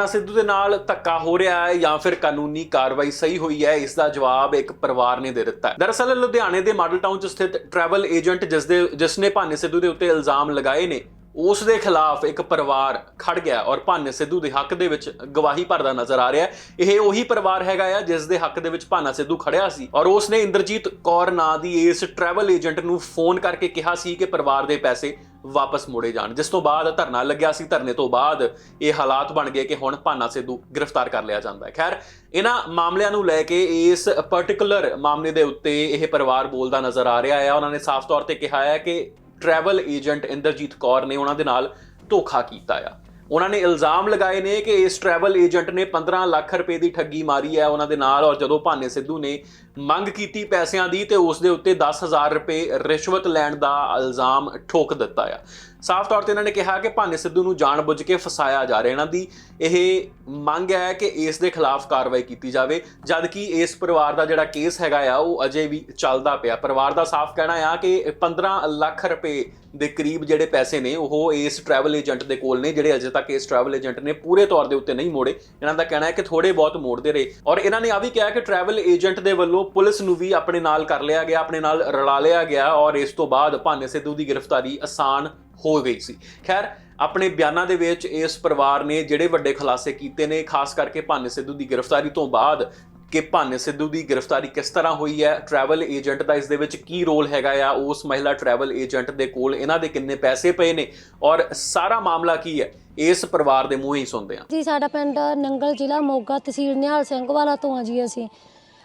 ਭਾਨਾ ਸਿੱਧੂ ਦੇ ਨਾਲ ਧੱਕਾ ਹੋ ਰਿਹਾ ਹੈ ਜਾਂ ਫਿਰ ਕਾਨੂੰਨੀ ਕਾਰਵਾਈ ਸਹੀ ਹੋਈ ਹੈ, ਇਸ ਦਾ ਜਵਾਬ ਇੱਕ ਪਰਿਵਾਰ ਨੇ ਦੇ ਦਿੱਤਾ ਹੈ। ਦਰਅਸਲ, ਲੁਧਿਆਣੇ ਦੇ ਮਾਡਲ ਟਾਊਨ 'ਚ ਸਥਿਤ ਟਰੈਵਲ ਏਜੰਟ ਜਿਸ ਦੇ ਜਿਸ ਨੇ ਭਾਨੇ ਸਿੱਧੂ ਦੇ ਉੱਤੇ ਇਲਜ਼ਾਮ ਲਗਾਏ ਨੇ, ਉਸ ਦੇ ਖਿਲਾਫ ਇੱਕ ਪਰਿਵਾਰ ਖੜ ਗਿਆ ਔਰ ਭਾਨੇ ਸਿੱਧੂ ਦੇ ਹੱਕ ਦੇ ਵਿੱਚ ਗਵਾਹੀ ਭਰਦਾ ਨਜ਼ਰ ਆ ਰਿਹਾ ਹੈ। ਇਹ ਉਹੀ ਪਰਿਵਾਰ ਹੈਗਾ ਆ ਜਿਸ ਦੇ ਹੱਕ ਦੇ ਵਿੱਚ ਭਾਨਾ ਸਿੱਧੂ ਖੜਿਆ ਸੀ ਔਰ ਉਸ ਨੇ ਇੰਦਰਜੀਤ ਕੌਰ ਨਾਂ ਦੀ ਇਸ ਟਰੈਵਲ ਏਜੰਟ ਨੂੰ ਫੋਨ ਕਰਕੇ ਕਿਹਾ ਸੀ ਕਿ ਪਰਿਵਾਰ ਦੇ ਪੈਸੇ ਵਾਪਸ ਮੋੜੇ ਜਾਣ। ਜਿਸ ਤੋਂ ਬਾਅਦ ਧਰਨਾ ਲੱਗਿਆ ਸੀ, ਧਰਨੇ ਤੋਂ ਬਾਅਦ ਇਹ ਹਾਲਾਤ ਬਣ ਗਏ ਕਿ ਹੁਣ ਭਾਨਾ ਸਿੱਧੂ ਗ੍ਰਿਫਤਾਰ ਕਰ ਲਿਆ ਜਾਂਦਾ ਹੈ। ਖੈਰ, ਇਹਨਾਂ ਮਾਮਲਿਆਂ ਨੂੰ ਲੈ ਕੇ ਇਸ ਪਾਰਟਿਕੂਲਰ ਮਾਮਲੇ ਦੇ ਉੱਤੇ ਇਹ ਪਰਿਵਾਰ ਬੋਲਦਾ ਨਜ਼ਰ ਆ ਰਿਹਾ ਹੈ। ਉਹਨਾਂ ਨੇ ਸਾਫ਼ ਤੌਰ ਤੇ ਕਿਹਾ ਹੈ ਕਿ ਟਰੈਵਲ ਏਜੰਟ ਇੰਦਰਜੀਤ ਕੌਰ ਨੇ ਉਹਨਾਂ ਦੇ ਨਾਲ ਧੋਖਾ ਕੀਤਾ ਆ। ਉਹਨਾਂ ਨੇ ਇਲਜ਼ਾਮ ਲਗਾਏ ਨੇ ਕਿ ਇਸ ਟਰੈਵਲ ਏਜੰਟ ਨੇ 15 ਲੱਖ ਰੁਪਏ ਦੀ ਠੱਗੀ ਮਾਰੀ ਹੈ ਉਹਨਾਂ ਦੇ ਨਾਲ ਔਰ ਜਦੋਂ ਭਾਨੇ ਸਿੱਧੂ ਨੇ ਮੰਗ ਕੀਤੀ ਪੈਸਿਆਂ ਦੀ ਤੇ ਉਸ ਦੇ ਉੱਤੇ 10000 ਰੁਪਏ ਰਿਸ਼ਵਤ ਲੈਣ ਦਾ ਇਲਜ਼ਾਮ ਠੋਕ ਦਿੱਤਾ ਆ। ਸਾਫ਼ ਤੌਰ ਤੇ ਇਹਨਾਂ ਨੇ ਕਿਹਾ ਕਿ ਭਾਨੇ ਸਿੱਧੂ ਨੂੰ ਜਾਣਬੁੱਝ ਕੇ ਫਸਾਇਆ ਜਾ ਰਿਹਾ। ਇਹਨਾਂ ਦੀ ਇਹ ਮੰਗ ਹੈ ਕਿ ਇਸ ਦੇ ਖਿਲਾਫ ਕਾਰਵਾਈ ਕੀਤੀ ਜਾਵੇ ਜਦ ਕਿ ਇਸ ਪਰਿਵਾਰ ਦਾ ਜਿਹੜਾ ਕੇਸ ਹੈਗਾ ਆ, ਉਹ ਅਜੇ ਵੀ ਚੱਲਦਾ ਪਿਆ। ਪਰਿਵਾਰ ਦਾ ਸਾਫ਼ ਕਹਿਣਾ ਆ ਕਿ 15 ਲੱਖ ਰੁਪਏ ਦੇ ਕਰੀਬ ਜਿਹੜੇ ਪੈਸੇ ਨੇ, ਉਹ ਇਸ ਟਰੈਵਲ ਏਜੰਟ ਦੇ ਕੋਲ ਨੇ, ਜਿਹੜੇ ਅਜੇ ਤੱਕ ਇਸ ਟਰੈਵਲ ਏਜੰਟ ਨੇ ਪੂਰੇ ਤੌਰ ਦੇ ਉੱਤੇ ਨਹੀਂ ਮੋੜੇ। ਇਹਨਾਂ ਦਾ ਕਹਿਣਾ ਹੈ ਕਿ ਥੋੜੇ ਬਹੁਤ ਮੋੜਦੇ ਰਹੇ। ਔਰ ਇਹਨਾਂ ਨੇ ਆ ਵੀ ਕਿਹਾ ਕਿ ਟਰੈਵਲ ਏਜੰਟ ਦੇ ਵੱਲੋਂ ਪੁਲਿਸ ਨੂੰ ਵੀ ਆਪਣੇ ਨਾਲ ਕਰ ਲਿਆ ਗਿਆ, ਆਪਣੇ ਨਾਲ ਰਲਾ ਲਿਆ ਗਿਆ। ਔਰ ਇਸ ਤੋਂ ਬਾਅਦ ਭਾਨੇ ਸਿੱਧੂ ਦੀ ਗ੍ਰਿਫਤਾਰੀ ਆਸਾਨ ਹੋ ਗਈ ਸੀ। ਖੈਰ, ਆਪਣੇ ਬਿਆਨਾਂ ਦੇ ਵਿੱਚ ਇਸ ਪਰਿਵਾਰ ਨੇ ਜਿਹੜੇ ਵੱਡੇ ਖੁਲਾਸੇ ਕੀਤੇ ਨੇ, ਖਾਸ ਕਰਕੇ ਭਾਨੇ ਸਿੱਧੂ ਦੀ ਗ੍ਰਿਫਤਾਰੀ ਤੋਂ ਬਾਅਦ ਕਿ ਭਾਨੇ ਸਿੱਧੂ ਦੀ ਗ੍ਰਿਫਤਾਰੀ ਕਿਸ ਤਰ੍ਹਾਂ ਹੋਈ ਹੈ ਟਰੈਵਲ ਏਜੰਟ ਦਾ ਇਸ ਦੇ ਵਿੱਚ ਕੀ ਰੋਲ ਹੈਗਾ ਆ, ਉਸ ਮਹਿਲਾ ਟਰੈਵਲ ਏਜੰਟ ਦੇ ਕੋਲ ਇਹਨਾਂ ਦੇ ਕਿੰਨੇ ਪੈਸੇ ਪਏ ਨੇ ਔਰ ਸਾਰਾ ਮਾਮਲਾ ਕੀ ਹੈ, ਇਸ ਪਰਿਵਾਰ ਦੇ ਮੂੰਹ ਹੀ ਸੁਣਦੇ ਹਾਂ। ਜੀ, ਸਾਡਾ ਪਿੰਡ ਨੰਗਲ ਜ਼ਿਲ੍ਹਾ ਮੋਗਾ ਤਹਿਸੀਲ ਨਿਹਾਲ ਸਿੰਘ ਵਾਲਾ ਤੋਂ ਆ ਜੀ ਅਸੀਂ।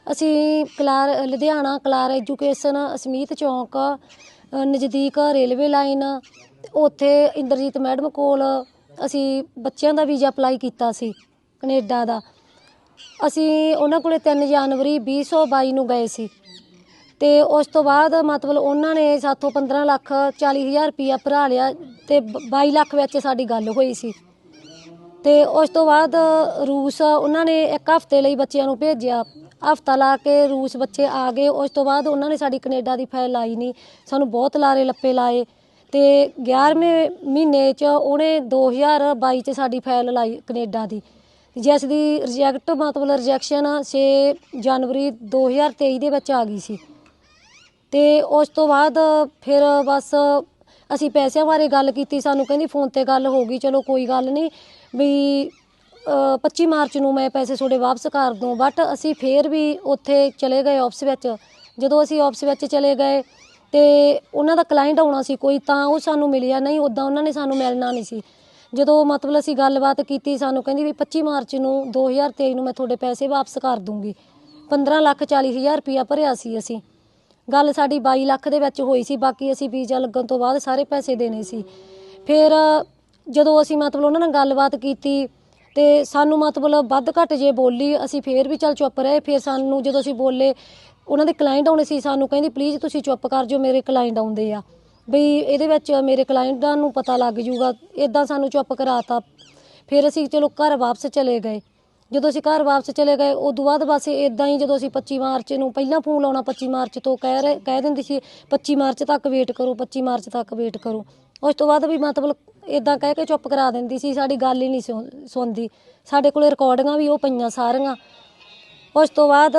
ਅਸੀਂ ਕਲਾਰ, ਲੁਧਿਆਣਾ ਕਲਾਰ ਐਜੂਕੇਸ਼ਨ ਅਸਮੀਤ ਚੌਂਕ ਨਜ਼ਦੀਕ ਰੇਲਵੇ ਲਾਈਨ ਉੱਥੇ ਇੰਦਰਜੀਤ ਮੈਡਮ ਕੋਲ ਅਸੀਂ ਬੱਚਿਆਂ ਦਾ ਵੀਜ਼ਾ ਅਪਲਾਈ ਕੀਤਾ ਸੀ, ਕੈਨੇਡਾ ਦਾ। ਅਸੀਂ ਉਹਨਾਂ ਕੋਲੇ 3 ਜਨਵਰੀ 2022 ਨੂੰ ਗਏ ਸੀ। ਤੇ ਉਸ ਤੋਂ ਬਾਅਦ ਮਤਲਬ ਉਹਨਾਂ ਨੇ ਸਾਥੋਂ 15 ਲੱਖ 40 ਹਜ਼ਾਰ ਰੁਪਇਆ ਭਰਾ ਲਿਆ ਤੇ ਬ- 22 ਲੱਖ ਵਿੱਚ ਸਾਡੀ ਗੱਲ ਹੋਈ ਸੀ। ਤੇ ਉਸ ਤੋਂ ਬਾਅਦ ਰੂਸ ਉਹਨਾਂ ਨੇ ਇੱਕ ਹਫ਼ਤੇ ਲਈ ਬੱਚਿਆਂ ਨੂੰ ਭੇਜਿਆ। ਹਫ਼ਤਾ ਲਾ ਕੇ ਰੂਸ ਬੱਚੇ ਆ ਗਏ। ਉਸ ਤੋਂ ਬਾਅਦ ਉਹਨਾਂ ਨੇ ਸਾਡੀ ਕੈਨੇਡਾ ਦੀ ਫਾਈਲ ਲਾਈ ਨਹੀਂ ਸਾਨੂੰ ਬਹੁਤ ਲਾਰੇ ਲੱਪੇ ਲਾਏ। ਤੇ 11ਵੇਂ ਮਹੀਨੇ 'ਚ ਉਹਨੇ 2022 'ਚ ਸਾਡੀ ਫਾਈਲ ਲਾਈ ਕੈਨੇਡਾ ਦੀ। ਜਿਸ ਦੀ ਰਿਜੈਕਟ ਮਤਲਬ ਰਿਜੈਕਸ਼ਨ 6 ਜਨਵਰੀ 2023 ਦੇ ਵਿੱਚ ਆ ਗਈ ਸੀ। ਤੇ ਉਸ ਤੋਂ ਬਾਅਦ ਫਿਰ ਬਸ ਅਸੀਂ ਪੈਸਿਆਂ ਬਾਰੇ ਗੱਲ ਕੀਤੀ ਸਾਨੂੰ ਕਹਿੰਦੀ ਫੋਨ ਤੇ ਗੱਲ ਹੋ ਗਈ ਚਲੋ ਕੋਈ ਗੱਲ ਨਹੀਂ ਵੀ ਅ, 25 ਮਾਰਚ ਨੂੰ ਮੈਂ ਪੈਸੇ ਤੁਹਾਡੇ ਵਾਪਸ ਕਰ ਦੂੰ। ਬਟ ਅਸੀਂ ਫੇਰ ਵੀ ਉੱਥੇ ਚਲੇ ਗਏ ਆਫਿਸ ਵਿੱਚ। ਜਦੋਂ ਅਸੀਂ ਆਫਿਸ ਵਿੱਚ ਚਲੇ ਗਏ ਤੇ ਉਹਨਾਂ ਦਾ ਕਲਾਇੰਟ ਆਉਣਾ ਸੀ ਕੋਈ, ਤਾਂ ਉਹ ਸਾਨੂੰ ਮਿਲਿਆ ਨਹੀਂ ਉਦਾਂ ਉਹਨਾਂ ਨੇ ਸਾਨੂੰ ਮਿਲਣਾ ਨਹੀਂ ਸੀ। ਜਦੋਂ ਮਤਲਬ ਅਸੀਂ ਗੱਲਬਾਤ ਕੀਤੀ, ਸਾਨੂੰ ਕਹਿੰਦੀ ਵੀ 25 ਮਾਰਚ ਨੂੰ 2023 ਨੂੰ ਮੈਂ ਤੁਹਾਡੇ ਪੈਸੇ ਵਾਪਸ ਕਰ ਦੂੰਗੀ। 15 ਲੱਖ 40 ਹਜ਼ਾਰ ਰੁਪਇਆ ਭਰਿਆ ਸੀ ਅਸੀਂ। ਗੱਲ ਸਾਡੀ 22 ਲੱਖ ਦੇ ਵਿੱਚ ਹੋਈ ਸੀ, ਬਾਕੀ ਅਸੀਂ ਵੀਜ਼ਾ ਲੱਗਣ ਤੋਂ ਬਾਅਦ ਸਾਰੇ ਪੈਸੇ ਦੇਣੇ ਸੀ। ਫਿਰ ਜਦੋਂ ਅਸੀਂ ਮਤਲਬ ਉਹਨਾਂ ਨਾਲ ਗੱਲਬਾਤ ਕੀਤੀ ਤੇ ਸਾਨੂੰ ਮਤਲਬ ਵੱਧ ਘੱਟ ਜੇ ਬੋਲੀ, ਅਸੀਂ ਫੇਰ ਵੀ ਚੱਲ ਚੁੱਪ ਰਹੇ। ਫਿਰ ਸਾਨੂੰ ਜਦੋਂ ਅਸੀਂ ਬੋਲੇ ਉਹਨਾਂ ਦੇ ਕਲਾਇੰਟ ਆਉਣੇ ਸੀ, ਸਾਨੂੰ ਕਹਿੰਦੀ ਪਲੀਜ਼ ਤੁਸੀਂ ਚੁੱਪ ਕਰ ਜਾਓ, ਮੇਰੇ ਕਲਾਇੰਟ ਆਉਂਦੇ ਆ। ਬਈ ਇਹਦੇ ਵਿੱਚ ਮੇਰੇ ਕਲਾਇੰਟਾਂ ਨੂੰ ਪਤਾ ਲੱਗ ਜੂਗਾ ਇਦਾਂ ਸਾਨੂੰ ਚੁੱਪ ਕਰਾਤਾ। ਫਿਰ ਅਸੀਂ ਚਲੋ ਘਰ ਵਾਪਸ ਚਲੇ ਗਏ। ਜਦੋਂ ਅਸੀਂ ਘਰ ਵਾਪਸ ਚਲੇ ਗਏ ਉਦੋਂ ਬਾਅਦ ਬਸ ਇਦਾਂ ਹੀ ਜਦੋਂ ਅਸੀਂ 25 ਮਾਰਚ ਨੂੰ ਪਹਿਲਾਂ ਫੋਨ ਲਾਉਣਾ 25 ਮਾਰਚ ਤੋਂ ਕਹਿ ਰਹੇ, ਕਹਿ ਦਿੰਦੀ ਸੀ 25 ਮਾਰਚ ਤੱਕ ਵੇਟ ਕਰੋ 25 ਮਾਰਚ ਤੱਕ ਵੇਟ ਕਰੋ। ਉਸ ਤੋਂ ਬਾਅਦ ਵੀ ਮਤਲਬ ਇਦਾਂ ਕਹਿ ਕੇ ਚੁੱਪ ਕਰਾ ਦਿੰਦੀ ਸੀ, ਸਾਡੀ ਗੱਲ ਹੀ ਨਹੀਂ ਸੁਣ- ਸੁਣਦੀ। ਸਾਡੇ ਕੋਲੇ ਰਿਕਾਰਡਿੰਗਾਂ ਵੀ ਉਹ ਪਈਆਂ ਸਾਰੀਆਂ। ਉਸ ਤੋਂ ਬਾਅਦ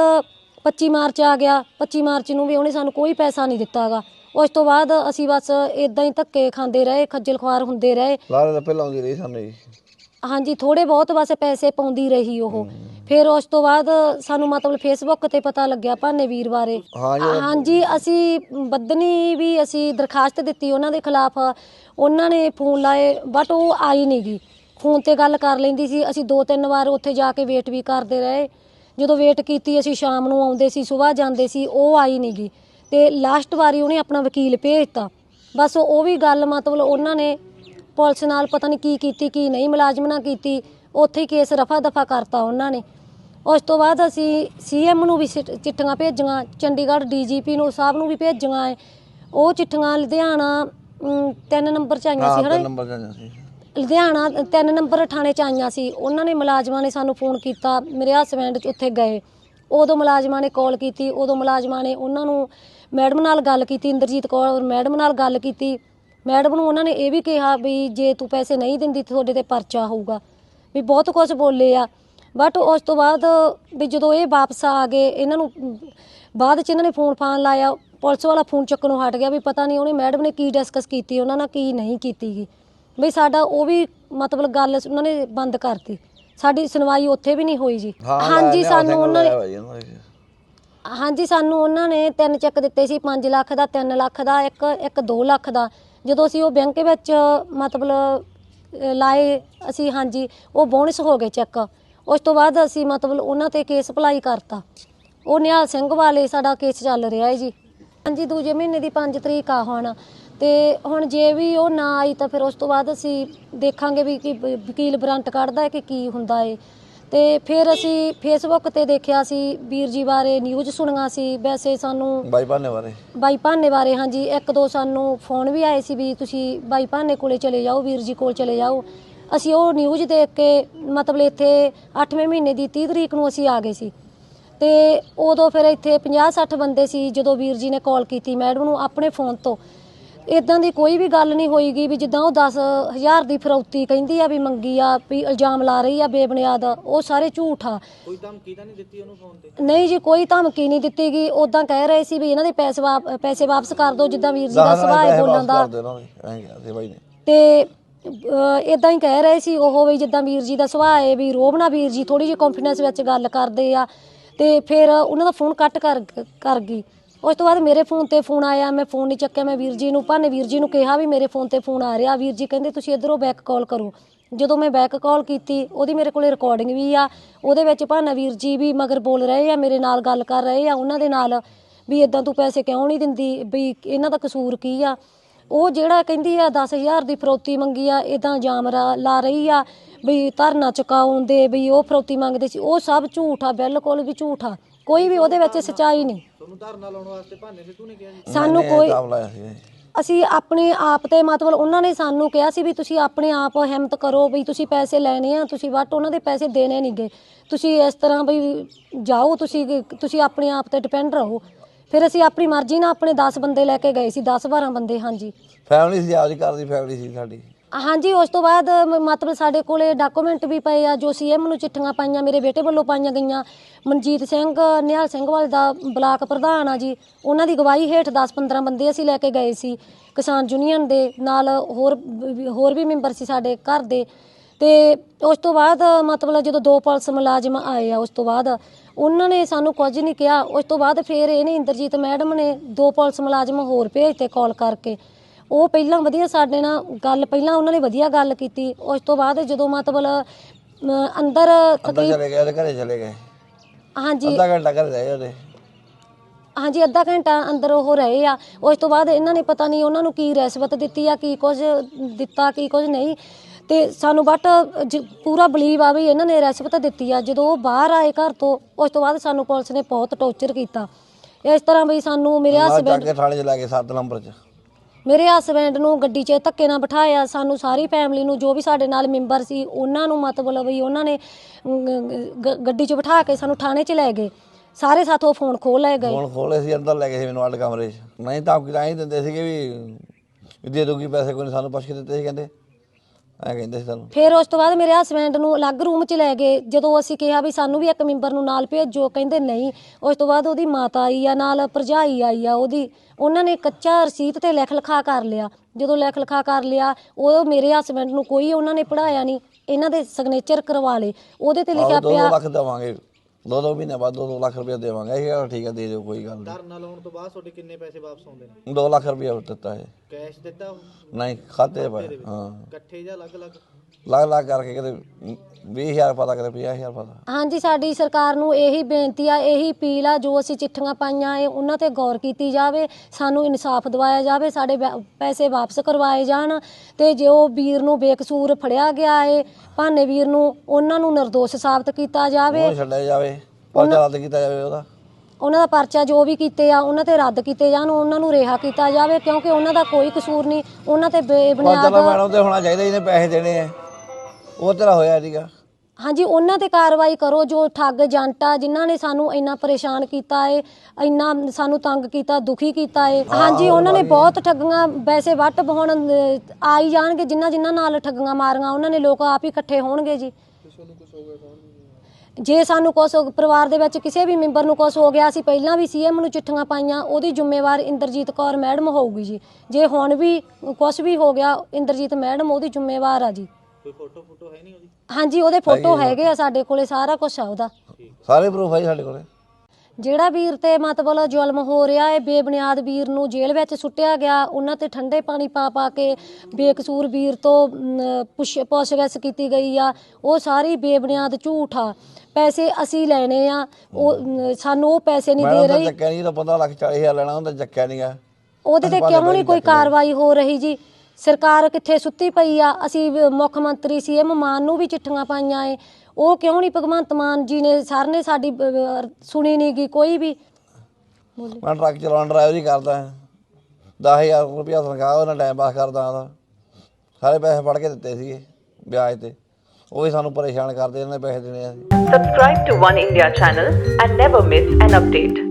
25 ਮਾਰਚ ਆ ਗਿਆ 25 ਮਾਰਚ ਨੂੰ ਵੀ ਉਹਨੇ ਸਾਨੂੰ ਕੋਈ ਪੈਸਾ ਨਹੀਂ ਦਿੱਤਾਗਾ। ਉਸ ਤੋਂ ਬਾਅਦ ਅਸੀਂ ਬਸ ਇਦਾਂ ਹੀ ਧੱਕੇ ਖਾਂਦੇ ਰਹੇ ਖੱਜਲ ਖੁਆਰ ਹੁੰਦੇ ਰਹੇ। ਲਾਰੇ ਲੱਪੇ ਲਾਉਂਦੀ ਰਹੀ ਸਾਨੂੰ ਜੀ। ਹਾਂਜੀ ਥੋੜੇ ਬਹੁਤ ਬਸ ਪੈਸੇ ਪਾਉਂਦੀ ਰਹੀ ਉਹ। ਫਿਰ ਉਸ ਤੋਂ ਬਾਅਦ ਸਾਨੂੰ ਮਤਲਬ ਫੇਸਬੁੱਕ ਤੇ ਪਤਾ ਲੱਗਿਆ ਭਾਨੇ ਵੀਰ ਬਾਰੇ। ਹਾਂ ਜੀ ਹਾਂਜੀ ਅਸੀਂ ਬੱਦਨੀ ਵੀ ਅਸੀਂ ਦਰਖਾਸਤ ਦਿੱਤੀ ਉਹਨਾਂ ਦੇ ਖਿਲਾਫ। ਉਹਨਾਂ ਨੇ ਫੋਨ ਲਾਏ ਬਟ ਉਹ ਆਈ ਨਹੀਂ ਗੀ ਫੋਨ ਤੇ ਗੱਲ ਕਰ ਲੈਂਦੀ ਸੀ ਅਸੀਂ ਦੋ ਤਿੰਨ ਵਾਰ ਉੱਥੇ ਜਾ ਕੇ ਵੇਟ ਵੀ ਕਰਦੇ ਰਹੇ। ਜਦੋਂ ਵੇਟ ਕੀਤੀ ਅਸੀਂ ਸ਼ਾਮ ਨੂੰ ਆਉਂਦੇ ਸੀ ਸਵੇਰ ਜਾਂਦੇ ਸੀ ਉਹ ਆਈ ਨਹੀਂ ਗੀ ਤੇ ਲਾਸਟ ਵਾਰੀ ਉਹਨੇ ਆਪਣਾ ਵਕੀਲ ਭੇਜਤਾ। ਬਸ ਉਹ ਵੀ ਗੱਲ ਮਤਲਬ ਉਹਨਾਂ ਨੇ ਪੁਲਿਸ ਨਾਲ ਪਤਾ ਨਹੀਂ ਕੀ ਕੀਤੀ ਕੀ ਨਹੀਂ ਮੁਲਾਜ਼ਮ ਨਾਲ ਕੀਤੀ ਉੱਥੇ ਹੀ ਕੇਸ ਰਫਾ ਦਫਾ ਕਰਤਾ ਉਹਨਾਂ ਨੇ। ਉਸ ਤੋਂ ਬਾਅਦ ਅਸੀਂ ਸੀਐਮ ਨੂੰ ਵੀ ਚਿੱਠੀਆਂ ਭੇਜੀਆਂ ਚੰਡੀਗੜ੍ਹ ਡੀਜੀਪੀ ਨੂੰ ਸਾਹਿਬ ਨੂੰ ਵੀ ਭੇਜੀਆਂ। ਉਹ ਚਿੱਠੀਆਂ ਲੁਧਿਆਣਾ ਤਿੰਨ ਨੰਬਰ ਚ ਆਈਆਂ ਸੀ ਹਨਾ ਨੰਬਰ ਜਾਂਦਾ ਸੀ। ਲੁਧਿਆਣਾ ਤਿੰਨ ਨੰਬਰ ਥਾਣੇ ਚ ਆਈਆਂ ਸੀ। ਉਹਨਾਂ ਨੇ ਮੁਲਾਜ਼ਮਾਂ ਨੇ ਸਾਨੂੰ ਫੋਨ ਕੀਤਾ, ਮੇਰੇ ਹਸਬੈਂਡ ਉੱਥੇ ਗਏ। ਉਦੋਂ ਮੁਲਾਜ਼ਮਾਂ ਨੇ ਕਾਲ ਕੀਤੀ, ਉਦੋਂ ਮੁਲਾਜ਼ਮਾਂ ਨੇ ਉਹਨਾਂ ਨੂੰ ਮੈਡਮ ਨਾਲ ਗੱਲ ਕੀਤੀ, ਇੰਦਰਜੀਤ ਕੌਰ ਮੈਡਮ ਨਾਲ ਗੱਲ ਕੀਤੀ। ਮੈਡਮ ਨੂੰ ਉਹਨਾਂ ਨੇ ਇਹ ਵੀ ਕਿਹਾ ਵੀ ਜੇ ਤੂੰ ਪੈਸੇ ਨਹੀਂ ਦਿੰਦੀ ਤਾਂ ਤੁਹਾਡੇ ਤੇ ਪਰਚਾ ਹੋਊਗਾ। ਵੀ ਬਹੁਤ ਕੁਝ ਬੋਲੇ ਆ। ਬਟ ਉਸ ਤੋਂ ਬਾਅਦ ਵੀ ਜਦੋਂ ਇਹ ਵਾਪਸ ਆ ਗਏ, ਇਹਨਾਂ ਨੂੰ ਬਾਅਦ ਚ ਇਹਨਾਂ ਨੇ ਫੋਨ ਫਾਨ ਲਾਇਆ। ਪੁਲਿਸ ਵਾਲਾ ਫੋਨ ਚੱਕਣੋਂ ਹਟ ਗਿਆ ਵੀ ਪਤਾ ਨਹੀਂ ਉਹਨੇ ਮੈਡਮ ਨੇ ਕੀ ਡਿਸਕਸ ਕੀਤੀ, ਉਹਨਾਂ ਨਾਲ ਕੀ ਨਹੀਂ ਕੀਤੀਗੀ ਵੀ ਸਾਡਾ ਉਹ ਵੀ ਮਤਲਬ ਗੱਲ ਉਹਨਾਂ ਨੇ ਬੰਦ ਕਰਤੀ। ਸਾਡੀ ਸੁਣਵਾਈ ਉੱਥੇ ਵੀ ਨਹੀਂ ਹੋਈ ਜੀ। ਹਾਂਜੀ ਸਾਨੂੰ ਉਹਨਾਂ ਨੇ ਹਾਂਜੀ ਸਾਨੂੰ ਉਹਨਾਂ ਨੇ ਤਿੰਨ ਚੈੱਕ ਦਿੱਤੇ ਸੀ 5 ਲੱਖ ਦਾ 3 ਲੱਖ ਦਾ ਇੱਕ ਇੱਕ 2 ਲੱਖ ਦਾ। ਜਦੋਂ ਅਸੀਂ ਉਹ ਬੈਂਕ ਵਿੱਚ ਮਤਲਬ ਲਾਏ ਅਸੀਂ ਹਾਂਜੀ ਉਹ ਬੋਨਸ ਹੋ ਗਏ ਚੈੱਕ। ਉਸ ਤੋਂ ਬਾਅਦ ਅਸੀਂ ਮਤਲਬ ਉਹਨਾਂ ਤੇ ਕੇਸ ਅਪਲਾਈ ਕਰਤਾ। ਉਹ ਨਿਹਾਲ ਸਿੰਘ ਵਾਲੇ ਸਾਡਾ ਕੇਸ ਚੱਲ ਰਿਹਾ ਹੈ ਜੀ। ਹਾਂਜੀ ਦੂਜੇ ਮਹੀਨੇ ਦੀ 5 ਤਰੀਕ ਆ ਹੁਣ। ਤੇ ਹੁਣ ਜੇ ਵੀ ਉਹ ਨਾ ਆਈ ਤਾਂ ਫਿਰ ਉਸ ਤੋਂ ਬਾਅਦ ਅਸੀਂ ਦੇਖਾਂਗੇ ਵੀ ਕਿ ਵਕੀਲ ਬਰੰਟ ਕੱਢਦਾ ਹੈ ਕਿ ਕੀ ਹੁੰਦਾ ਏ। ਤੇ ਫਿਰ ਅਸੀਂ ਫੇਸਬੁੱਕ ਤੇ ਦੇਖਿਆ ਸੀ ਵੀਰ ਜੀ ਬਾਰੇ ਨਿਊਜ਼ ਸੁਣੀਆਂ ਸੀ। ਵੈਸੇ ਸਾਨੂੰ ਬਾਈ ਭਾਨੇ ਬਾਰੇ। ਬਾਈ ਭਾਨੇ ਬਾਰੇ ਹਾਂਜੀ। ਇੱਕ ਦੋ ਸਾਨੂੰ ਫੋਨ ਵੀ ਆਏ ਸੀ ਵੀ ਤੁਸੀਂ ਬਾਈ ਭਾਨੇ ਕੋਲੇ ਚਲੇ ਜਾਓ ਵੀਰ ਜੀ ਕੋਲ ਚਲੇ ਜਾਓ। ਅਸੀਂ ਉਹ ਨਿਊਜ਼ ਦੇਖ ਕੇ ਮਤਲਬ ਇੱਥੇ 8ਵੇਂ ਮਹੀਨੇ ਦੀ 30 ਤਰੀਕ ਨੂੰ ਅਸੀਂ ਆ ਗਏ ਸੀ। ਤੇ ਉਦੋਂ ਫਿਰ ਇੱਥੇ 50 60 ਬੰਦੇ ਸੀ ਜਦੋਂ ਵੀਰ ਜੀ ਨੇ ਕਾਲ ਕੀਤੀ ਮੈਡਮ ਨੂੰ ਆਪਣੇ ਫੋਨ ਤੋਂ। ਇਦਾਂ ਦੀ ਕੋਈ ਵੀ ਗੱਲ ਨਹੀਂ ਹੋਈਗੀ ਵੀ ਜਿੱਦਾਂ ਉਹ 10000 ਦੀ ਫਰੌਤੀ ਕਹਿੰਦੀ ਆ ਵੀ ਮੰਗੀ ਆ ਵੀ ਇਲਜ਼ਾਮ ਲਾ ਰਹੀ ਆ ਬੇਬੁਨਿਆਦ ਉਹ ਸਾਰੇ ਝੂਠ ਆ। ਕੋਈ ਧਮਕੀ ਤਾਂ ਨਹੀਂ ਦਿੱਤੀ ਉਹਨੂੰ ਫੋਨ ਤੇ? ਨਹੀਂ ਜੀ ਕੋਈ ਧਮਕੀ ਨਹੀਂ ਦਿੱਤੀ ਗਈ ਉਦਾਂ ਕਹਿ ਰਹੇ ਸੀ ਵੀ ਇਹਨਾਂ ਦੇ ਪੈਸੇ ਵਾਪ- ਪੈਸੇ ਵਾਪਸ ਕਰ ਦਿਓ ਜਿੱਦਾਂ ਵੀਰ ਜੀ ਦਾ ਸੁਭਾਅ ਹੈ ਬੋਲਣ ਦਾ। ਕਰਦੇ ਉਹਨਾਂ ਨੇ ਐਂ ਕਿਹਾ ਸੀ ਬਾਈ ਨੇ। ਤੇ ਇਦਾਂ ਹੀ ਕਹਿ ਰਹੇ ਸੀ ਉਹ ਵੀ ਜਿੱਦਾਂ ਵੀਰ ਜੀ ਦਾ ਸੁਭਾਅ ਹੈ ਵੀ ਰੋਬਣਾ ਵੀਰ ਜੀ ਥੋੜੀ ਜਿਹੀ ਕੰਫੀਡੈਂਸ ਵਿੱਚ ਗੱਲ ਕਰਦੇ ਆ। ਤੇ ਫਿਰ ਉਹਨਾਂ ਦਾ ਫੋਨ ਕੱਟ ਕਰ ਕਰ ਗਈ। ਉਸ ਤੋਂ ਬਾਅਦ ਮੇਰੇ ਫੋਨ ਤੇ ਫੋਨ ਆਇਆ, ਮੈਂ ਫੋਨ ਨਹੀਂ ਚੱਕਿਆ, ਮੈਂ ਵੀਰ ਜੀ ਨੂੰ, ਭਾਨੇ ਵੀਰ ਜੀ ਨੂੰ ਕਿਹਾ ਵੀ ਮੇਰੇ ਫੋਨ ਤੇ ਫੋਨ ਆ ਰਿਹਾ। ਵੀਰ ਜੀ ਕਹਿੰਦੇ, ਤੁਸੀਂ ਇਧਰੋਂ ਬੈਕ ਕਾਲ ਕਰੋ। ਜਦੋਂ ਮੈਂ ਬੈਕ ਕਾਲ ਕੀਤੀ, ਉਹਦੀ ਮੇਰੇ ਕੋਲੇ ਰਿਕਾਰਡਿੰਗ ਵੀ ਆ। ਉਹਦੇ ਵਿੱਚ ਭਾਨਾ ਵੀਰ ਜੀ ਵੀ ਮਗਰ ਬੋਲ ਰਹੇ ਆ, ਮੇਰੇ ਨਾਲ ਗੱਲ ਕਰ ਰਹੇ ਆ, ਉਹਨਾਂ ਦੇ ਨਾਲ ਵੀ ਇਦਾਂ ਤੂੰ ਪੈਸੇ ਕਿਉਂ ਨਹੀਂ ਦਿੰਦੀ? ਵੀ ਇਹਨਾਂ ਦਾ ਕਸੂਰ ਕੀ ਆ? ਉਹ ਜਿਹੜਾ ਕਹਿੰਦੀ ਆ 10000 ਦੀ ਫਰੋਤੀ ਮੰਗੀ ਆ ਇਦਾਂ ਜਾਮਰਾ ਲਾ ਰਹੀ ਆ, ਵੀ ਧਰਨਾ ਚੁਕਾਉਣ ਦੇ, ਵੀ ਉਹ ਫਰੋਤੀ ਮੰਗਦੇ ਸੀ। ਉਹ ਸਭ ਝੂਠ ਆ, ਬਿਲਕੁਲ ਵੀ ਝੂਠ ਆ। ਕੋਈ ਵੀ ਉਹਦੇ ਵਿੱਚ ਸੱਚਾਈ ਨਹੀਂ। ਤੁਹਾਨੂੰ ਧਰਨਾ ਲਾਉਣ ਵਾਸਤੇ ਭਾਨੇ ਸਿੱਧੂ ਨੇ ਕਿਹਾ ਜੀ? ਸਾਨੂੰ ਕੋਈ ਕੰਮ ਲਾਇਆ ਸੀ। ਅਸੀਂ ਆਪਣੇ ਆਪ ਤੇ ਮਤਲਬ ਉਹਨਾਂ ਨੇ ਸਾਨੂੰ ਕਿਹਾ ਸੀ ਵੀ ਤੁਸੀਂ ਆਪਣੇ ਆਪ ਹਿੰਮਤ ਕਰੋ ਵੀ ਤੁਸੀਂ ਪੈਸੇ ਲੈਣੇ ਆ ਤੁਸੀਂ ਵੱਟ ਉਹਨਾਂ ਦੇ ਪੈਸੇ ਦੇਣੇ ਨਹੀਂਗੇ ਤੁਸੀਂ ਇਸ ਤਰ੍ਹਾਂ ਵੀ ਜਾਓ ਤੁਸੀਂ ਤੁਸੀਂ ਆਪਣੇ ਆਪ ਤੇ ਡਿਪੈਂਡ ਰਹੋ। ਫਿਰ ਅਸੀਂ ਆਪਣੀ ਮਰਜ਼ੀ ਨਾਲ ਆਪਣੇ 10 ਬੰਦੇ ਲੈ ਕੇ ਗਏ ਸੀ 10 12 ਬੰਦੇ ਹਾਂਜੀ। ਫੈਮਿਲੀ ਸੀ ਆਪਦੀ ਘਰ ਦੀ ਫੈਮਿਲੀ ਸੀ ਸਾਡੀ। ਹਾਂਜੀ, ਉਸ ਤੋਂ ਬਾਅਦ ਮ- ਮਤਲਬ ਸਾਡੇ ਕੋਲੇ ਡਾਕੂਮੈਂਟ ਵੀ ਪਏ ਆ, ਜੋ ਸੀਐਮ ਨੂੰ ਚਿੱਠੀਆਂ ਪਾਈਆਂ, ਮੇਰੇ ਬੇਟੇ ਵੱਲੋਂ ਪਾਈਆਂ ਗਈਆਂ। ਮਨਜੀਤ ਸਿੰਘ, ਨਿਹਾਲ ਸਿੰਘ ਵਾਲੇ ਦਾ ਬਲਾਕ ਪ੍ਰਧਾਨ ਆ ਜੀ, ਉਹਨਾਂ ਦੀ ਗਵਾਹੀ ਹੇਠ 10-15 ਬੰਦੇ ਅਸੀਂ ਲੈ ਕੇ ਗਏ ਸੀ, ਕਿਸਾਨ ਯੂਨੀਅਨ ਦੇ, ਨਾਲ ਹੋਰ ਵੀ- ਹੋਰ ਵੀ ਮੈਂਬਰ ਸੀ ਸਾਡੇ ਘਰ ਦੇ। ਤੇ ਉਸ ਤੋਂ ਬਾਅਦ ਮਤਲਬ ਜਦੋਂ ਦੋ ਪੁਲਿਸ ਮੁਲਾਜ਼ਮ ਆਏ ਆ, ਉਸ ਤੋਂ ਬਾਅਦ ਉਹਨਾਂ ਨੇ ਸਾਨੂੰ ਕੁਝ ਨਹੀਂ ਕਿਹਾ। ਉਸ ਤੋਂ ਬਾਅਦ ਫਿਰ ਇਹਨੇ ਇੰਦਰਜੀਤ ਮੈਡਮ ਨੇ ਦੋ ਪੁਲਿਸ ਮੁਲਾਜ਼ਮ ਹੋਰ ਭੇਜਤੇ ਕਾਲ ਕਰਕੇ। ਉਹ ਪਹਿਲਾਂ ਵਧੀਆ ਸਾਡੇ ਨਾਲ ਗੱਲ ਪਹਿਲਾਂ ਉਹਨਾਂ ਨੇ ਵਧੀਆ ਗੱਲ ਕੀਤੀ। ਉਸ ਤੋਂ ਬਾਅਦ ਜਦੋਂ ਮਤਲਬ ਅਮ, ਅੰਦਰ ਅੰਦਰ ਤਕਰੀਬ ਚਲੇ ਗਏ ਉਹਦੇ ਘਰੇ ਚਲੇ ਗਏ। ਹਾਂਜੀ। ਅੱਧਾ ਘੰਟਾ ਘਰੇ ਰਹੇ ਉਹਦੇ। ਹਾਂਜੀ ਅੱਧਾ ਘੰਟਾ ਅੰਦਰ ਉਹ ਰਹੇ ਆ। ਉਸ ਤੋਂ ਬਾਅਦ ਇਹਨਾਂ ਨੇ ਪਤਾ ਨਹੀਂ ਉਹਨਾਂ ਨੂੰ ਕੀ ਰਿਸ਼ਵਤ ਦਿੱਤੀ ਆ ਕੀ ਕੁਝ ਦਿੱਤਾ ਕੀ ਕੁਝ ਨਹੀਂ। ਤੇ ਸਾਨੂੰ ਬਟ ਜ- ਪੂਰਾ ਬਲੀਵ ਆ ਵੀ ਇਹਨਾਂ ਨੇ ਰਿਸ਼ਵਤ ਦਿੱਤੀ ਆ। ਜਦੋਂ ਉਹ ਬਾਹਰ ਆਏ ਘਰ ਤੋਂ ਉਸ ਤੋਂ ਬਾਅਦ ਸਾਨੂੰ ਪੁਲਿਸ ਨੇ ਬਹੁਤ ਟੌਰਚਰ ਕੀਤਾ। ਇਸ ਤਰ੍ਹਾਂ ਵੀ ਸਾਨੂੰ ਮੇਰੇ ਹਸਬੰਡ ਚੱਕ ਕੇ ਥਾਣੇ ਚ ਲੈ ਗਏ 7 ਨੰਬਰ ਚ। ਮੇਰੇ ਹਸਬੰਡ ਨੂੰ ਗੱਡੀ 'ਚ ਧੱਕੇ ਨਾਲ ਬਿਠਾਇਆ, ਸਾਨੂੰ ਸਾਰੀ ਫੈਮਿਲੀ ਨੂੰ, ਜੋ ਵੀ ਸਾਡੇ ਨਾਲ ਮੈਂਬਰ ਸੀ, ਉਹਨਾਂ ਨੂੰ ਮਤਲਬ ਵੀ ਉਹਨਾਂ ਨੇ ਗ- ਗੱਡੀ 'ਚ ਬਿਠਾ ਕੇ ਸਾਨੂੰ ਥਾਣੇ 'ਚ ਲੈ ਗਏ। ਸਾਰੇ ਸਾਥੋਂ ਫੋਨ ਖੋਹ ਲੈ ਗਏ। ਫੋਨ ਖੋਲੇ ਸੀ, ਅੰਦਰ ਲੈ ਗਏ ਸੀ ਮੈਨੂੰ ਅੱਡ ਕਮਰੇ 'ਚ। ਨਹੀਂ ਤਾਂ ਕਿ ਹੀ ਦਿੰਦੇ ਸੀਗੇ ਵੀ ਵੀ ਦੇ ਦੋਗੀ ਪੈਸੇ, ਕੋਈ ਨਹੀਂ ਸਾਨੂੰ ਪੁੱਛ ਕੇ ਦਿੱਤੇ ਸੀ, ਕਹਿੰਦੇ। ਐ ਕਹਿੰਦੇ ਸੀ ਸਾਨੂੰ। ਫਿਰ ਉਸ ਤੋਂ ਬਾਅਦ ਮੇਰੇ ਹਸਬੰਡ ਨੂੰ ਅਲੱਗ ਰੂਮ 'ਚ ਲੈ ਗਏ। ਜਦੋਂ ਅਸੀਂ ਕਿਹਾ ਵੀ ਸਾਨੂੰ ਵੀ ਇੱਕ ਮੈਂਬਰ ਨੂੰ ਨਾਲ ਭੇਜੋ ਕਹਿੰਦੇ ਨਹੀਂ। ਉਸ ਤੋਂ ਬਾਅਦ ਉਹਦੀ ਮਾਤਾ ਆਈ ਆ ਨਾਲ ਭਰਜਾਈ ਆਈ ਆ ਉਹਦੀ। ਉਹਨਾਂ ਨੇ ਕੱਚਾ ਰਸੀਦ ਤੇ ਲਿਖ ਲਿਖਾ ਕਰ ਲਿਆ। ਜਦੋਂ ਲਿਖ ਲਿਖਾ ਕਰ ਲਿਆ ਉਹ ਮੇਰੇ ਹਸਬੰਡ ਨੂੰ ਕੋਈ ਉਹਨਾਂ ਨੇ ਪੜਾਇਆ ਨਹੀਂ। ਇਹਨਾਂ ਦੇ ਸਿਗਨੇਚਰ ਕਰਵਾ ਲਏ। ਉਹਦੇ ਤੇ ਲਿਖਿਆ ਆਹੋ, ਦੋ ਪਿਆ ਲੱਖ ਦੇਵਾਂਗੇ। ਦੋ ਦੋ ਮਹੀਨੇ ਬਾਅਦ ਦੋ ਦੋ ਲੱਖ ਰੁਪਏ ਦੇਵਾਂਗੇ। ਇਹ ਕਿਹਾ ਠੀਕ ਹੈ ਦੇ ਦਿਓ ਕੋਈ ਗੱਲ ਧਰਨਾ ਲਾਉਣ ਤੋਂ ਬਾਅਦ ਤੁਹਾਡੇ ਕਿੰਨੇ ਪੈਸੇ ਵਾਪਸ ਆਉਂਦੇ ਨੇ? ਨਹੀਂ। 2 ਲੱਖ ਰੁਪਏ ਦਿੱਤਾ ਹੈ ਕੈਸ਼ ਦਿੱਤਾ? ਉਹ? ਨਹੀਂ ਖਾਤੇ ਪਏ ਹਾਂ। ਇਕੱਠੇ ਜਾਂ ਅਲੱਗ-ਅਲੱਗ? ਲੱਗ ਲੱਗ ਕਰਕੇ ਕਦੇ 20000 ਪਤਾ ਕਦੇ 50000 ਪਤਾ ਹਾਂਜੀ ਸਾਡੀ ਸਰਕਾਰ ਨੂੰ ਇਹੀ ਬੇਨਤੀ ਆ ਇਹੀ ਅਪੀਲ ਆ ਜੋ ਅਸੀਂ ਚਿੱਠੀਆਂ ਪਾਈਆਂ ਏ ਉਹਨਾਂ ਤੇ ਗੌਰ ਕੀਤੀ ਜਾਵੇ ਸਾਨੂੰ ਇਨਸਾਫ ਦਿਵਾਇਆ ਜਾਵੇ ਸਾਡੇ ਵੈ- ਪੈਸੇ ਵਾਪਸ ਕਰਵਾਏ ਜਾਣ ਤੇ ਜੋ ਵੀਰ ਨੂੰ ਬੇਕਸੂਰ ਫੜਿਆ ਗਿਆ ਏ ਭਾਨੇ ਵੀਰ ਨੂੰ ਉਹਨਾਂ ਨੂੰ ਨਿਰਦੋਸ਼ ਸਾਬਤ ਕੀਤਾ ਜਾਵੇ। ਉਹ ਛੱਡਿਆ ਜਾਵੇ ਪਰਚਾ ਰੱਦ ਕੀਤਾ ਜਾਵੇ ਉਹਦਾ। ਉਹਨਾਂ ਦਾ ਪਰਚਾ ਜੋ ਵੀ ਕੀਤੇ ਆ ਉਹਨਾਂ ਤੇ ਰੱਦ ਕੀਤੇ ਜਾਣ ਉਹਨਾਂ ਨੂੰ ਰਿਹਾ ਕੀਤਾ ਜਾਵੇ ਕਿਉਂਕਿ ਉਹਨਾਂ ਦਾ ਕੋਈ ਕਸੂਰ ਨਹੀਂ ਉਹਨਾਂ ਤੇ ਪਰਚਾ ਬੇਬੁਨਿਆਦ ਤਾਂ ਮੈਡਮ ਤੇ ਹੋਣਾ ਚਾਹੀਦਾ ਜਿਹਨੇ ਪੈਸੇ ਦੇਣੇ ਆ। ਉਹ ਤੇਰਾ ਹੋਇਆ ਸੀਗਾ। ਹਾਂਜੀ ਉਹਨਾਂ ਤੇ ਕਾਰਵਾਈ ਕਰੋ ਜੋ ਠੱਗ ਜੰਟਾ ਜਿਨ੍ਹਾਂ ਨੇ ਸਾਨੂੰ ਇੰਨਾ ਪਰੇਸ਼ਾਨ ਕੀਤਾ ਏ ਇੰਨਾ ਸਾਨੂੰ ਤੰਗ ਕੀਤਾ ਦੁਖੀ ਕੀਤਾ ਏ। ਹਾਂਜੀ ਉਹਨਾਂ ਨੇ ਬਹੁਤ ਠੱਗੀਆਂ ਵੈਸੇ ਵੱਟ ਹੁਣ ਆ ਹੀ ਜਾਣਗੇ ਜਿਨ੍ਹਾਂ ਜਿਨ੍ਹਾਂ ਨਾਲ ਠੱਗੀਆਂ ਮਾਰੀਆਂ ਉਹਨਾਂ ਨੇ ਲੋਕ ਆਪ ਹੀ ਇਕੱਠੇ ਹੋਣਗੇ ਜੀ। ਜੇ ਸਾਨੂੰ ਕੁਛ ਪਰਿਵਾਰ ਦੇ ਵਿੱਚ ਕਿਸੇ ਵੀ ਮੈਂਬਰ ਨੂੰ ਕੁਛ ਹੋ ਗਿਆ ਅਸੀਂ ਪਹਿਲਾਂ ਵੀ ਸੀਐਮ ਨੂੰ ਚਿੱਠੀਆਂ ਪਾਈਆਂ ਉਹਦੀ ਜ਼ਿੰਮੇਵਾਰ ਇੰਦਰਜੀਤ ਕੌਰ ਮੈਡਮ ਹੋਊਗੀ ਜੀ। ਜੇ ਹੁਣ ਵੀ ਕੁਛ ਵੀ ਹੋ ਗਿਆ ਇੰਦਰਜੀਤ ਮੈਡਮ ਉਹਦੀ ਜ਼ਿੰਮੇਵਾਰ ਆ ਜੀ। ਕੋਈ ਫੋਟੋ ਫੋਟੋ ਹੈ ਨਹੀਂ ਉਹਦੀ? ਹਾਂਜੀ ਉਹਦੇ ਫੋਟੋ ਹੈਗੇ ਆ ਸਾਡੇ ਕੋਲੇ ਸਾਰਾ ਕੁਝ ਆ ਉਹਦਾ। ਸਾਰੇ ਪ੍ਰੂਫ ਹੈ ਸਾਡੇ ਕੋਲੇ। ਜਿਹੜਾ ਵੀਰ ਤੇ ਮਤਲਬ ਜ਼ੁਲਮ ਹੋ ਰਿਹਾ ਹੈ ਬੇਬੁਨਿਆਦ ਵੀਰ ਨੂੰ ਜੇਲ੍ਹ ਵਿੱਚ ਸੁੱਟਿਆ ਗਿਆ ਉਹਨਾਂ ਤੇ ਠੰਡੇ ਪਾਣੀ ਪਾ ਪਾ ਕੇ ਬੇਕਸੂਰ ਵੀਰ ਤੋਂ ਪੁੱਛ ਪੁੱਛਗਿੱਛ ਕੀਤੀ ਗਈ ਆ। ਉਹ ਸਾਰੀ ਬੇਬੁਨਿਆਦ ਝੂਠ ਆ। ਪੈਸੇ ਅਸੀਂ ਲੈਣੇ ਆ। ਉਹ ਸਾਨੂੰ ਉਹ ਪੈਸੇ ਨਹੀਂ ਮੈਂ ਦੇ ਰਹੀ। ਚੱਕਿਆ ਨਹੀਂ ਤਾਂ 15 ਲੱਖ 40 ਹਜ਼ਾਰ ਲੈਣਾ ਹੁੰਦਾ ਚੱਕਿਆ ਨਹੀਂਗਾ ਉਹਦੇ ਤੇ ਕਿਉਂ ਨਹੀਂ ਕੋਈ। ਕਾਰਵਾਈ ਹੋ ਰਹੀ ਜੀ? ਸਰਕਾਰ ਕਿੱਥੇ ਸੁੱਤੀ ਪਈ ਆ? ਅਸੀਂ ਮੁੱਖ ਮੰਤਰੀ ਸੀਐਮ ਮਾਨ ਨੂੰ ਵੀ ਚਿੱਠੀਆਂ ਪਾਈਆਂ ਏ। ਉਹ ਕਿਉਂ ਨਹੀਂ ਭਗਵੰਤ ਮਾਨ ਜੀ ਨੇ ਸਰ ਨੇ ਸਾਡੀ ਅਹ, ਸੁਣੀ ਨਹੀਂ ਗੀ ਕੋਈ ਵੀ? ਬੋਲੇ। ਮੈਂ ਟਰੱਕ ਚਲਾਉਣ ਡਰਾਈਵਰੀ ਕਰਦਾ 10000 ਰੁਪਇਆ ਤਨਖਾਹ ਉਹਨਾਂ ਟਾਈਮ ਪਾਸ ਕਰਦਾ ਆਦਾ ਸਾਰੇ ਪੈਸੇ ਫੜ ਕੇ ਦਿੱਤੇ ਸੀਗੇ ਵਿਆਜ ਤੇ। ਉਹ ਵੀ ਸਾਨੂੰ ਪਰੇਸ਼ਾਨ ਕਰਦੇ ਇਹਨਾਂ ਨੇ ਪੈਸੇ ਦੇਣੇ ਆ Subscribe to One India channel and never miss an update.